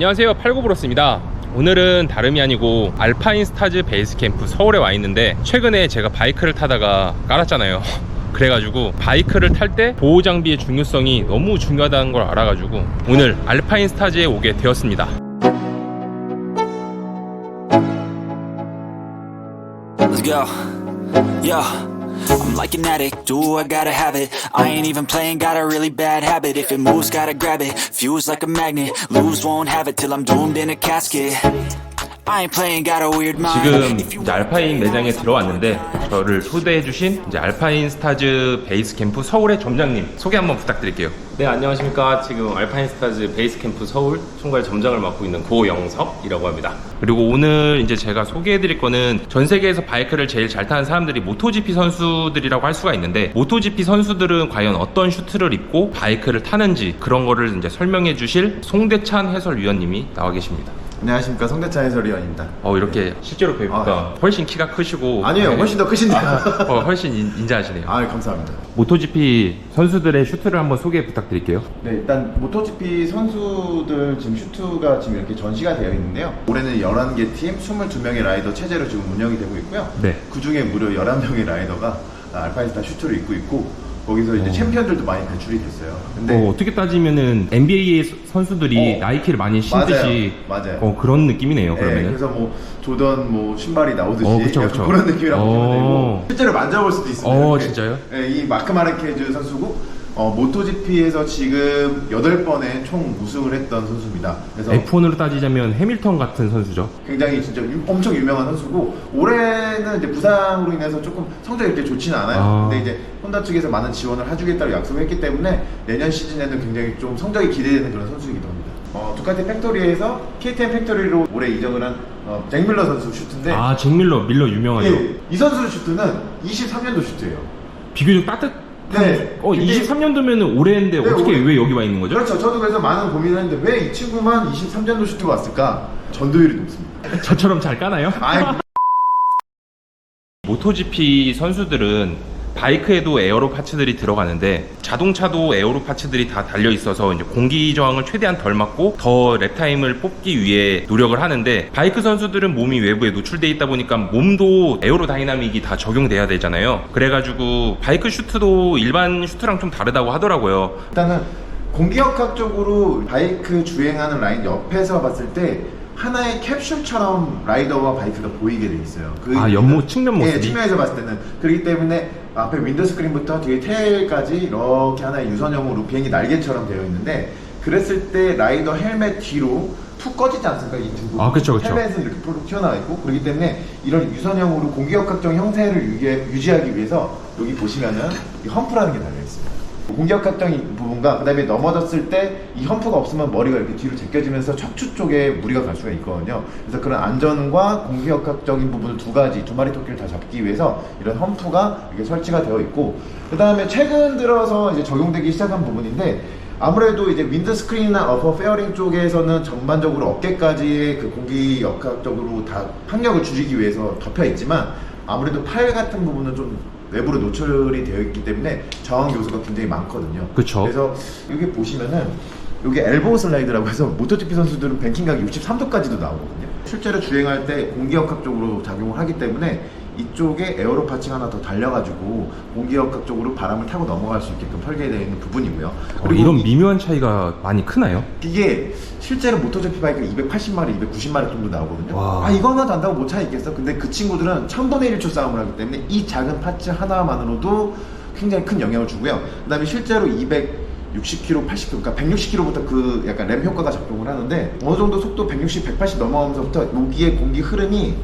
안녕하세요 팔구브로스입니다 오늘은 다름이 아니고 알파인 스타즈 베이스 캠프 서울에 와 있는데 최근에 제가 바이크를 타다가 깔았잖아요 그래가지고 바이크를 탈 때 보호 장비의 중요성이 너무 중요하다는 걸 알아가지고 오늘 알파인 스타즈에 오게 되었습니다 Let's go. Yo. I'm like an addict, do I gotta have it I ain't even playing, got a really bad habit If it moves, gotta grab it, fuse like a magnet Lose, won't have it till I'm doomed in a casket I ain't playing, got a weird mind 지금 이제 알파인 매장에 들어왔는데 저를 초대해주신 이제 알파인 스타즈 베이스 캠프 서울의 점장님 소개 한번 부탁드릴게요 네 안녕하십니까 지금 알파인 스타즈 베이스 캠프 서울 총괄 점장을 맡고 있는 고영석이라고 합니다 그리고 오늘 이제 제가 소개해드릴 거는 전 세계에서 바이크를 제일 잘 타는 사람들이 모토GP 선수들이라고 할 수가 있는데 모토GP 선수들은 과연 어떤 슈트를 입고 바이크를 타는지 그런 거를 이제 설명해 주실 송대찬 해설위원님이 나와 계십니다. 안녕하십니까 성대찬 해설위원입니다. 어 이렇게 실제로 뵈니까 훨씬 키가 크시고 아니에요, 훨씬 더 크신데요. 어, 훨씬 인, 인자하시네요. 아, 감사합니다. 모토GP 선수들의 슈트를 한번 소개 부탁드릴게요. 네, 일단 모토GP 선수들 지금 슈트가 지금 이렇게 전시가 되어 있는데요. 올해는 11개 팀, 22명의 라이더 체제로 지금 운영이 되고 있고요. 네. 그 중에 무려 11명의 라이더가 알파인스타 슈트를 입고 있고 거기서 이제 챔피언들도 많이 배출이 됐어요. 근데 어, 어떻게 따지면은 NBA 선수들이 어, 나이키를 많이 신듯이 맞아요, 맞아요. 어, 그런 느낌이네요. 네, 그러면은. 그래서 뭐 조던 뭐 신발이 나오듯이 어, 그쵸, 약간 그쵸. 그런 느낌이라고 보시면 어. 되고 실제로 만져볼 수도 있습니다. 어, 이렇게. 진짜요? 네, 이 마크 마르케즈 선수고 어, 모토GP에서 지금 8번의 총 우승을 했던 선수입니다. 그래서 F1으로 따지자면 해밀턴 같은 선수죠. 굉장히 진짜 유- 엄청 유명한 선수고 올해는 이제 부상으로 인해서 조금 성적이 그렇게 좋지는 않아요. 아. 근데 이제 혼다 측에서 많은 지원을 해주겠다고 약속을 했기 때문에 내년 시즌에는 굉장히 좀 성적이 기대되는 그런 선수이기도 합니다. 어, 두카티 팩토리에서 KTM 팩토리로 올해 이적을 한 어, 잭 밀러 선수 슈트인데 아, 잭 밀러, 밀러 유명하죠. 예, 이 선수 슈트는 23년도 슈트예요. 비교적 따뜻. 네. 어, 근데- 23년도면은 올해인데 네, 어떻게 올해. 왜 여기 와 있는 거죠? 그렇죠. 저도 그래서 많은 고민을 했는데 왜 이 친구만 23년도 슈트가 왔을까? 전도율이 높습니다. 저처럼 잘 까나요? 아이, 모토GP 선수들은 바이크에도 에어로 파츠들이 들어가는데 자동차도 에어로 파츠들이 다 달려 있어서 이제 공기 저항을 최대한 덜 맞고 더 랩타임을 뽑기 위해 노력을 하는데 바이크 선수들은 몸이 외부에 노출돼 있다 보니까 몸도 에어로 다이나믹이 다 적용돼야 되잖아요. 그래가지고 바이크 슈트도 일반 슈트랑 좀 다르다고 하더라고요. 일단은 공기역학적으로 바이크 주행하는 라인 옆에서 봤을 때 하나의 캡슐처럼 라이더와 바이크가 보이게 돼 있어요. 그 아, 연모, 측면 모습이? 예, 측면에서 봤을 때는 그렇기 때문에 앞에 윈도 스크린부터 뒤에 테일까지 이렇게 하나의 유선형으로 비행기 날개처럼 되어 있는데 그랬을 때 라이더 헬멧 뒤로 푹 꺼지지 않습니까? 이 두 부분. 아, 그쵸, 그쵸. 헬멧은 이렇게 푹 튀어나와 있고 그렇기 때문에 이런 유선형으로 공기역학적 형태를 유지, 유지하기 위해서 여기 보시면은 이 험프라는 게 달려 있습니다. 공기역학적인 부분과 그 다음에 넘어졌을 때 이 험프가 없으면 머리가 이렇게 뒤로 제껴지면서 척추 쪽에 무리가 갈 수가 있거든요. 그래서 그런 안전과 공기역학적인 부분을 두 가지 두 마리 토끼를 다 잡기 위해서 이런 험프가 이렇게 설치가 되어 있고 그 다음에 최근 들어서 이제 적용되기 시작한 부분인데 아무래도 이제 윈드 스크린이나 어퍼 페어링 쪽에서는 전반적으로 어깨까지의 그 공기 역학적으로 다 항력을 줄이기 위해서 덮여 있지만 아무래도 팔 같은 부분은 좀 외부로 노출이 되어 있기 때문에 저항 요소가 굉장히 많거든요. 그쵸. 그래서 여기 보시면은 여기 엘보우 슬라이드라고 해서 모토GP 선수들은 뱅킹각이 63도까지도 나오거든요. 실제로 주행할 때 공기역학적으로 작용을 하기 때문에 이쪽에 에어로 파칭 하나 더 달려가지고 공기역학적으로 바람을 타고 넘어갈 수 있게끔 설계되어 있는 부분이고요. 어, 그리고 이런 이- 미묘한 차이가 많이 크나요? 이게 실제로 모토GP 바이크가 280마리, 290마리 정도 나오거든요. 와. 아 이거 하나 도 안다고 못차 있겠어? 근데 그 친구들은 1000분의 1초 싸움을 하기 때문에 이 작은 파츠 하나만으로도 굉장히 큰 영향을 주고요. 그다음에 실제로 260km, 80km, 그러니까 160km부터 그 약간 램 효과가 작동을 하는데 어느 정도 속도 160, 180 넘어가면서부터 여기에 공기 흐름이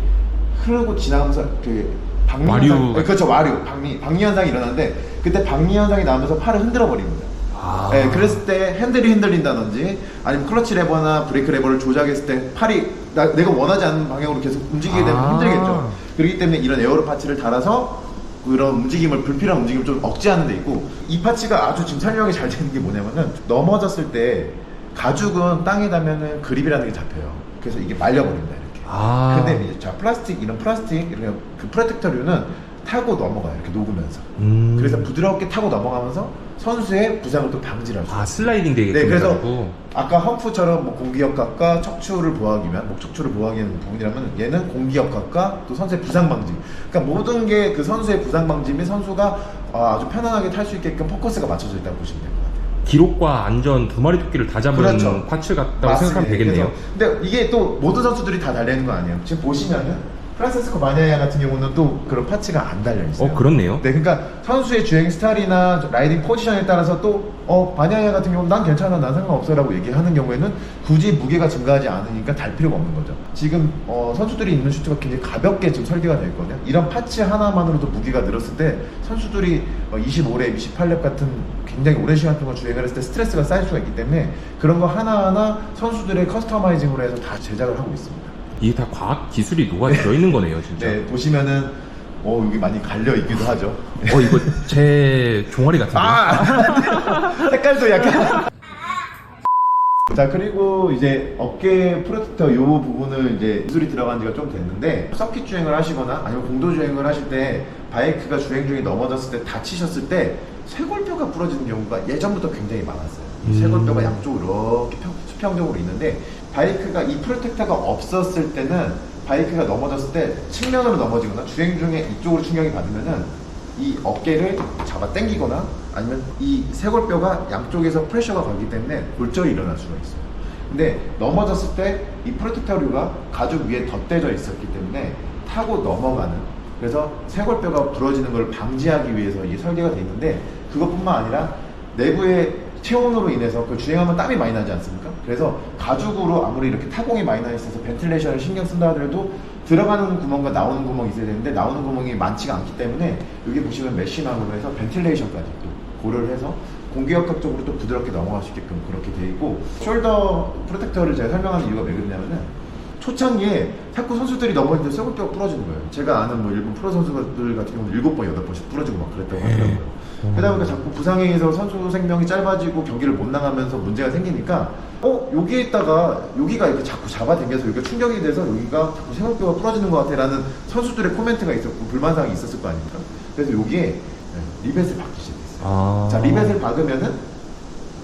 흐르고 지나가면서 그 방리 와류 현상, 같은- 그렇죠 와류, 방리, 방리 현상이 일어나는데 그때 방리 현상이 나면서 팔을 흔들어 버립니다. 아. 네, 그랬을 때 핸들이 흔들린다든지 아니면 클러치 레버나 브레이크 레버를 조작했을 때 팔이 나, 내가 원하지 않는 방향으로 계속 움직이게 되면 아. 힘들겠죠. 그렇기 때문에 이런 에어로 파츠를 달아서 그런 움직임을 불필요한 움직임을 좀 억제하는 데 있고 이 파츠가 아주 지금 설명이 잘 되는 게 뭐냐면은 넘어졌을 때 가죽은 땅에 닿으면은 그립이라는 게 잡혀요. 그래서 이게 말려버린다. 아. 근데 이제 자 플라스틱 이런 플라스틱 이런 그 프로텍터류는 타고 넘어가요 이렇게 녹으면서. 음. 그래서 부드럽게 타고 넘어가면서 선수의 부상을 또 방지를 할수 있어요. 아 슬라이딩 되게끔 네, 그래서. 아까 험프처럼 뭐 공기역학과 척추를 보호하기 위한 목 척추를 보호하기 위한 부분이라면 얘는 공기역학과 또 선수의 부상 방지. 그러니까 모든 게 그 선수의 부상 방지 및 선수가 아, 아주 편안하게 탈 수 있게끔 포커스가 맞춰져 있다고 보시면 같아요. 기록과 안전 두 마리 토끼를 다 잡은 그렇죠. 파츠 같다고 맞습니다. 생각하면 되겠네요. 그래서 근데 이게 또 모든 선수들이 다 달려 있는 거 아니에요. 지금 보시면은 프란세스코 마니아야 같은 경우는 또 그런 파츠가 안 달려 있어요. 어, 그렇네요. 네, 그러니까 선수의 주행 스타일이나 라이딩 포지션에 따라서 또 어, 마니아야 같은 경우는 난 괜찮아, 난 상관없어라고 얘기하는 경우에는 굳이 무게가 증가하지 않으니까 달 필요가 없는 거죠. 지금 어, 선수들이 입는 슈트가 굉장히 가볍게 지금 설계가 되어 있거든요. 이런 파츠 하나만으로도 무게가 늘었을 때 선수들이 어, 25렙, 28렙 같은 굉장히 오랜 시간 동안 주행을 했을 때 스트레스가 쌓일 수가 있기 때문에 그런 거 하나하나 선수들의 커스터마이징으로 해서 다 제작을 하고 있습니다. 이게 다 과학 기술이 녹아 들어 있는 거네요, 진짜. 네, 보시면은 어, 여기 많이 갈려 있기도 하죠. 어 이거 제 종아리 같은데. 아! 색깔도 약간. 자, 그리고 이제 어깨 프로텍터 요 부분을 이제 기술이 들어간 지가 좀 됐는데, 서킷 주행을 하시거나 아니면 공도 주행을 하실 때 바이크가 주행 중에 넘어졌을 때 다치셨을 때 쇄골뼈가 부러지는 경우가 예전부터 굉장히 많았어요. 이 쇄골뼈가 양쪽으로 이렇게 평- 수평적으로 있는데, 바이크가 이 프로텍터가 없었을 때는 바이크가 넘어졌을 때 측면으로 넘어지거나 주행 중에 이쪽으로 충격이 받으면은 이 어깨를 잡아 당기거나 아니면 이 쇄골뼈가 양쪽에서 프레셔가 가기 때문에 골절이 일어날 수가 있어요. 근데 넘어졌을 때 이 프로텍터류가 가죽 위에 덧대져 있었기 때문에 타고 넘어가는 그래서 쇄골뼈가 부러지는 걸 방지하기 위해서 이 설계가 돼 있는데 그것뿐만 아니라 내부의 체온으로 인해서 그 주행하면 땀이 많이 나지 않습니까? 그래서 가죽으로 아무리 이렇게 타공이 많이 나 있어서 벤틸레이션을 신경 쓴다 하더라도 들어가는 구멍과 나오는 구멍이 있어야 되는데 나오는 구멍이 많지가 않기 때문에 여기 보시면 메쉬망으로 해서 벤틸레이션까지 또 고려를 해서 공기역학적으로 또 부드럽게 넘어갈 수 있게끔 그렇게 돼 있고 숄더 프로텍터를 제가 설명하는 이유가 왜 그러냐면은 초창기에 자꾸 선수들이 넘어지는데 쇄골뼈가 부러지는 거예요. 제가 아는 뭐 일본 프로 선수들 같은 경우는 일곱 번 여덟 번씩 부러지고 막 그랬다고 하더라고요. 그러다 보니까 자꾸 부상에 의해서 선수 생명이 짧아지고 경기를 못 나가면서 문제가 생기니까 어 여기에 있다가 여기가 이렇게 자꾸 잡아당겨서 여기가 충격이 돼서 여기가 자꾸 쇄골뼈가 부러지는 것 같아라는 선수들의 코멘트가 있었고 불만사항이 있었을 거 아닙니까? 그래서 여기에 네, 리벳을 박기 시작했어요. 아. 자 리벳을 박으면은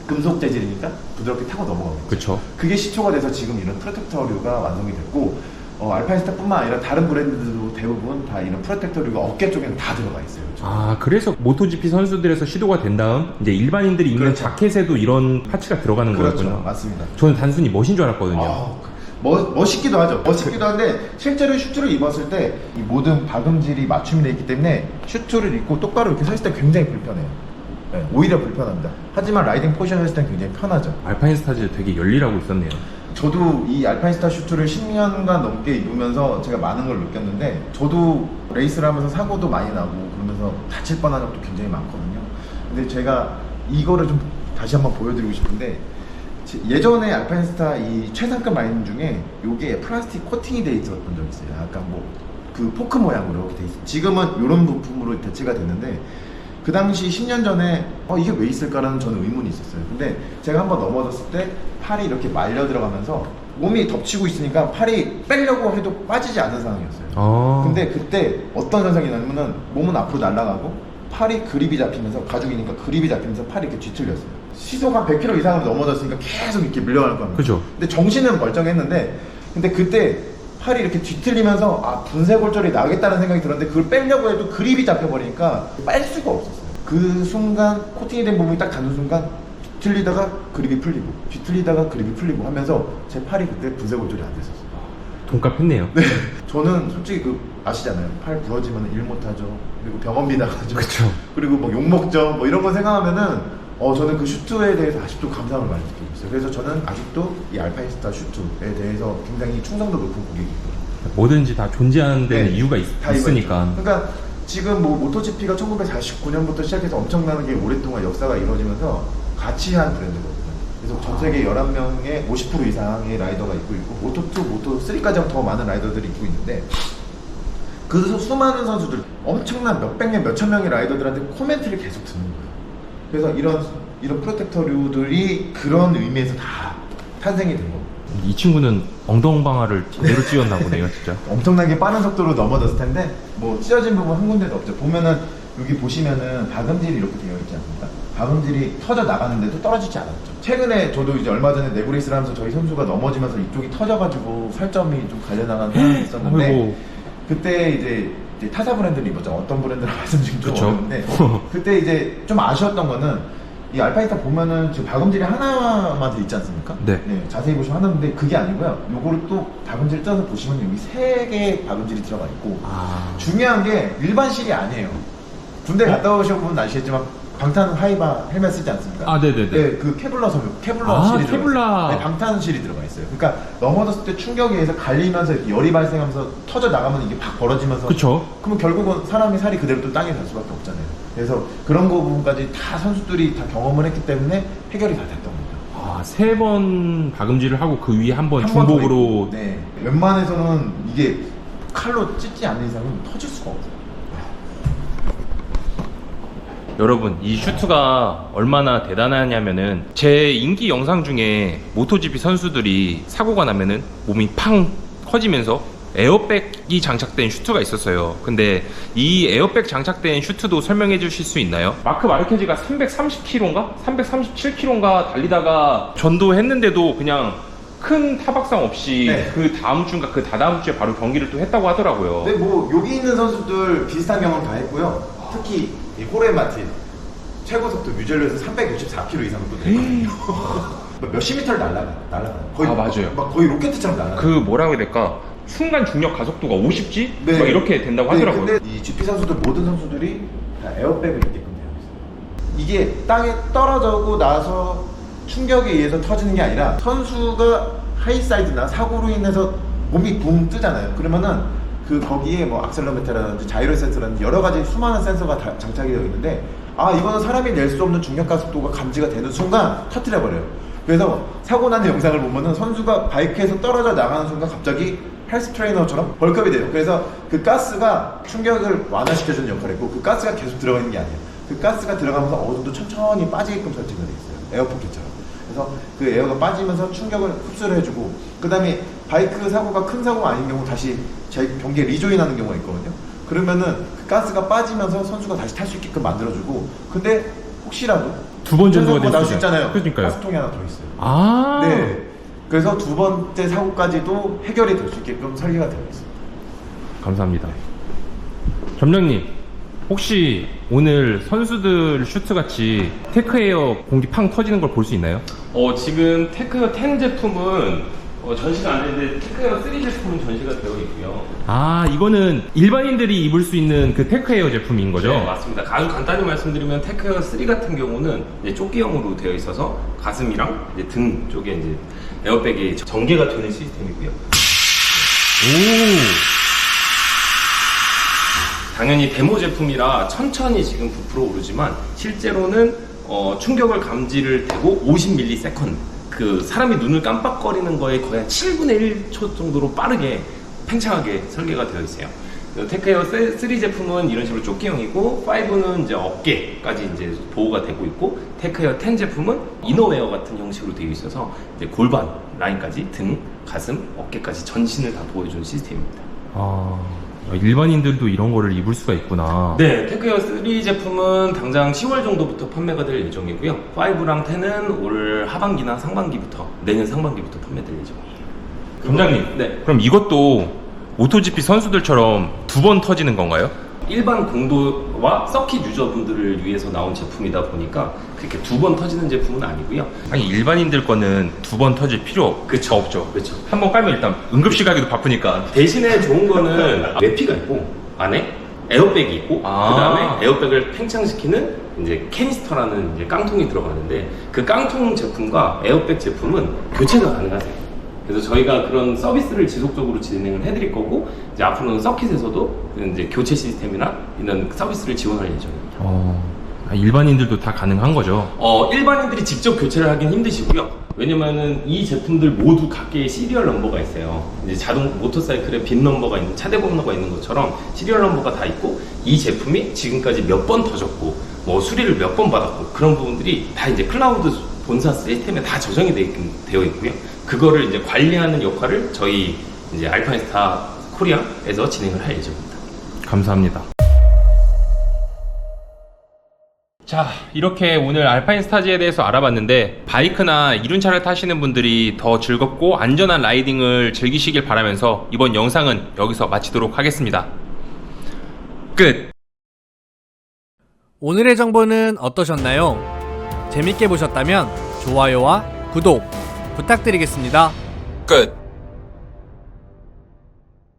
금속 재질이니까 부드럽게 타고 넘어갑니다. 그쵸. 그게 시초가 돼서 지금 이런 프로텍터류가 완성이 됐고 어, 알파인스타뿐만 아니라 다른 브랜드들도 대부분 다 이런 프로텍터류가 어깨 쪽에는 다 들어가 있어요. 지금. 아 그래서 모토GP 선수들에서 시도가 된 다음 이제 일반인들이 입는 그렇죠. 자켓에도 이런 파츠가 들어가는 그렇죠, 거였군요. 맞습니다. 저는 단순히 멋인 줄 알았거든요. 아, 멋, 멋있기도 하죠. 멋있기도 한데 실제로 슈트를 입었을 때 이 모든 박음질이 맞춤이 되어 있기 때문에 슈트를 입고 똑바로 이렇게 서 있을 때 굉장히 불편해요. 네, 오히려 불편합니다. 하지만 라이딩 포지션을 했을 때 굉장히 편하죠. 알파인 스타즈 되게 열일하고 있었네요. 저도 이 알파인스타 슈트를 10년간 넘게 입으면서 제가 많은 걸 느꼈는데 저도 레이스를 하면서 사고도 많이 나고 그러면서 다칠 뻔한 적도 굉장히 많거든요. 근데 제가 이거를 좀 다시 한번 보여드리고 싶은데 제- 예전에 알파인스타 이 최상급 라인 중에 요게 플라스틱 코팅이 돼 있었던 적이 있어요. 약간 뭐그 포크 모양으로 이렇게 돼 있어요. 지금은 이런 부품으로 대체가 됐는데 그 당시 10년 전에 어 이게 왜 있을까라는 저는 의문이 있었어요. 근데 제가 한번 넘어졌을 때 팔이 이렇게 말려 들어가면서 몸이 덮치고 있으니까 팔이 빼려고 해도 빠지지 않는 상황이었어요. 아. 근데 그때 어떤 현상이 나냐면은 몸은 앞으로 날아가고 팔이 그립이 잡히면서 가죽이니까 그립이 잡히면서 팔이 이렇게 뒤틀렸어요. 시속 한 100km 이상으로 넘어졌으니까 계속 이렇게 밀려갈 겁니다. 그죠. 근데 정신은 멀쩡했는데 근데 그때 팔이 이렇게 뒤틀리면서 아 분쇄골절이 나겠다는 생각이 들었는데 그걸 빼려고 해도 그립이 잡혀버리니까 뺄 수가 없었어요. 그 순간 코팅이 된 부분이 딱 닿는 순간 뒤틀리다가 그립이 풀리고 뒤틀리다가 그립이 풀리고 하면서 제 팔이 그때 분쇄 골절이 안 됐었어요. 돈값 했네요. 네. 저는 솔직히 그 아시잖아요. 팔 부러지면 일 못하죠. 그리고 병원비 나가죠. 그쵸. 그리고 뭐 욕 먹죠. 뭐 이런 거 생각하면은 어 저는 그 슈트에 대해서 아직도 감사함을 많이 느끼고 있어요. 그래서 저는 아직도 이 알파인스타 슈트에 대해서 굉장히 충성도 높은 고객이고요. 뭐든지 다 존재하는 데는 네, 이유가 있, 다 있으니까. 그러니까 지금 뭐 모토GP가 1949년부터 시작해서 엄청나게 오랫동안 역사가 이루어지면서 가치한 브랜드거든요. 그래서 전 세계 11명의 50% 이상의 라이더가 입고 있고 모토2, 모토3까지 더 많은 라이더들이 입고 있는데 그 수- 수많은 선수들 엄청난 몇백 명, 몇천 명의 라이더들한테 코멘트를 계속 듣는 거예요. 그래서 이런 이런 프로텍터류들이 그런 의미에서 다 탄생이 된 겁니다. 이 친구는 엉덩방아를 제대로 찧었나 보네요, 진짜. 엄청나게 빠른 속도로 넘어졌을 텐데 뭐 찢어진 부분 한 군데도 없죠. 보면은 여기 보시면은 박음질이 이렇게 되어 있지 않습니까? 박음질이 터져 나가는데도 떨어지지 않았죠. 최근에 저도 이제 얼마 전에 내구레이스를 하면서 저희 선수가 넘어지면서 이쪽이 터져가지고 살점이 좀 갈려나간 사람이 있었는데 아이고. 그때 이제, 이제 타사 브랜드를 입었죠. 어떤 브랜드를 말씀드리기 좀 그쵸. 어려운데 그때 이제 좀 아쉬웠던 거는 이 알파이타 보면은 지금 박음질이 하나만 돼 있지 않습니까? 네. 자세히 보시면 하나인데 그게 아니고요. 요거를 또 박음질 쪄서 보시면 여기 세 개의 박음질이 들어가 있고 아. 중요한 게 일반 실이 아니에요. 군대 갔다 오신 분은 아시겠지만 방탄 하이바 헬멧 쓰지 않습니까? 아, 네네네. 네, 그 케블라 섬유, 케블라 아, 실이 들어가. 있어요. 네, 방탄 실이 들어가 있어요. 그러니까 넘어졌을 때 충격에 의해서 갈리면서 이렇게 열이 발생하면서 터져 나가면 이게 팍 벌어지면서 그쵸. 그러면 결국은 사람이 살이 그대로 또 땅에 닿을 수밖에 없잖아요. 그래서 그런 거 부분까지 다 선수들이 다 경험을 했기 때문에 해결이 다 됐던 겁니다. 아, 세 번 박음질을 하고 그 위에 한 번 한번더 중복으로 있고, 네. 웬만해서는 이게 칼로 찢지 않는 이상은 터질 수가 없어요. 여러분 이 슈트가 얼마나 대단하냐면은 제 인기 영상 중에 모토GP 선수들이 사고가 나면은 몸이 팡 커지면서 에어백이 장착된 슈트가 있었어요. 근데 이 에어백 장착된 슈트도 설명해 주실 수 있나요? 마크 마르케즈가 330km인가? 337km인가 달리다가 전도했는데도 그냥 큰 타박상 없이 네. 그 다음 주인가 그 다다음 주에 바로 경기를 또 했다고 하더라고요. 근데 뭐 여기 있는 선수들 비슷한 경험 다 했고요. 특히 이 호레 마틴 최고 속도 뮤젤로에서 364km 이상 또 됐거든요. 몇십 미터를 날아가, 날아가. 거의 아, 맞아요. 막, 막 거의 로켓처럼 날아가. 그 뭐라고 해야 될까? 순간 중력 가속도가 50G? 막 이렇게 된다고 네, 하더라고요. 근데 이 GP 선수들 모든 선수들이 다 에어백을 입게끔 되어 있어요. 이게 땅에 떨어지고 나서 충격에 의해서 터지는 게 아니라 선수가 하이사이드나 사고로 인해서 몸이 붕 뜨잖아요. 그러면은 그 거기에 뭐 악셀러메터라든지 자이로 센서라든지 여러 가지 수많은 센서가 다 장착이 되어 있는데 아 이거는 사람이 낼 수 없는 중력 가속도가 감지가 되는 순간 터트려 버려요. 그래서 사고 나는 영상을 보면은 선수가 바이크에서 떨어져 나가는 순간 갑자기 헬스 트레이너처럼 벌크업이 돼요. 그래서 그 가스가 충격을 완화시켜주는 역할을 했고 그 가스가 계속 들어가 있는 게 아니에요. 그 가스가 들어가면서 어느 정도 천천히 빠지게끔 설치가 돼 있어요. 에어포켓처럼. 그래서 그 에어가 빠지면서 충격을 흡수를 해주고 그 다음에 바이크 사고가 큰 사고가 아닌 경우 다시 제 경기에 리조인하는 경우가 있거든요. 그러면은 그 가스가 빠지면서 선수가 다시 탈 수 있게끔 만들어주고 근데 혹시라도 두 번 정도가 사고가 될 날수 수 있잖아요. 그러니까요. 가스통이 하나 더 있어요. 아. 네. 그래서 두 번째 사고까지도 해결이 될 수 있게끔 설계가 되어 있습니다. 감사합니다. 점장님, 혹시 오늘 선수들 슈트 같이 테크에어 공기 팡 터지는 걸 볼 수 있나요? 어, 지금 테크어 10 제품은 어, 전시가 안 되는데 테크어 3 제품은 전시가 되어 있고요. 아, 이거는 일반인들이 입을 수 있는 그 테크에어 제품인 거죠? 네, 맞습니다. 아주 간단히 말씀드리면 테크어 3 같은 경우는 이제 조끼형으로 되어 있어서 가슴이랑 이제 등 쪽에 이제 에어백이 전개가 되는 시스템이고요. 오. 당연히 데모 제품이라 천천히 지금 부풀어 오르지만 실제로는 어, 충격을 감지를 되고 50ms 그 사람이 눈을 깜빡거리는 거에 거의 한 7분의 1초 정도로 빠르게 팽창하게 설계가 되어 있어요. 그 테크에어 3 제품은 이런 식으로 조끼형이고 5는 이제 어깨까지 이제 보호가 되고 있고 테크에어 10 제품은 이너웨어 같은 형식으로 되어 있어서 이제 골반 라인까지 등, 가슴, 어깨까지 전신을 다 보여주는 시스템입니다. 아, 일반인들도 이런 거를 입을 수가 있구나. 네, 테크웨어 3 제품은 당장 10월 정도부터 판매가 될 예정이고요. 5랑 10은 올 하반기나 상반기부터 내년 상반기부터 판매될 예정이에요. 점장님, 네. 그럼 이것도 모토GP 선수들처럼 두 번 터지는 건가요? 일반 공도와 서킷 유저분들을 위해서 나온 제품이다 보니까 그렇게 두 번 터지는 제품은 아니고요. 아니 일반인들 거는 두 번 터질 필요 그쵸. 없죠. 그렇죠. 한 번 깔면 일단 응급실 가기도 바쁘니까. 대신에 좋은 거는 외피가 있고 안에 에어백이 있고 아. 그다음에 에어백을 팽창시키는 이제 캐니스터라는 이제 깡통이 들어가는데 그 깡통 제품과 에어백 제품은 교체가 가능하세요. 그래서 저희가 그런 서비스를 지속적으로 진행을 해드릴 거고 이제 앞으로는 서킷에서도 이제 교체 시스템이나 이런 서비스를 지원할 예정입니다. 어, 아, 일반인들도 다 가능한 거죠. 어, 일반인들이 직접 교체를 하긴 힘드시고요. 왜냐면은 이 제품들 모두 각계의 시리얼 넘버가 있어요. 이제 자동 모터사이클에 빈 넘버가 있는 차대 번호가 있는 것처럼 시리얼 넘버가 다 있고 이 제품이 지금까지 몇 번 터졌고 뭐 수리를 몇 번 받았고 그런 부분들이 다 이제 클라우드 본사 시스템에 다 저장이 되어 있고요. 그거를 이제 관리하는 역할을 저희 이제 알파인스타 코리아에서 진행을 할 예정입니다. 감사합니다. 자, 이렇게 오늘 알파인 스타즈에 대해서 알아봤는데 바이크나 이륜차를 타시는 분들이 더 즐겁고 안전한 라이딩을 즐기시길 바라면서 이번 영상은 여기서 마치도록 하겠습니다. 끝! 오늘의 정보는 어떠셨나요? 재밌게 보셨다면 좋아요와 구독 부탁드리겠습니다. 끝!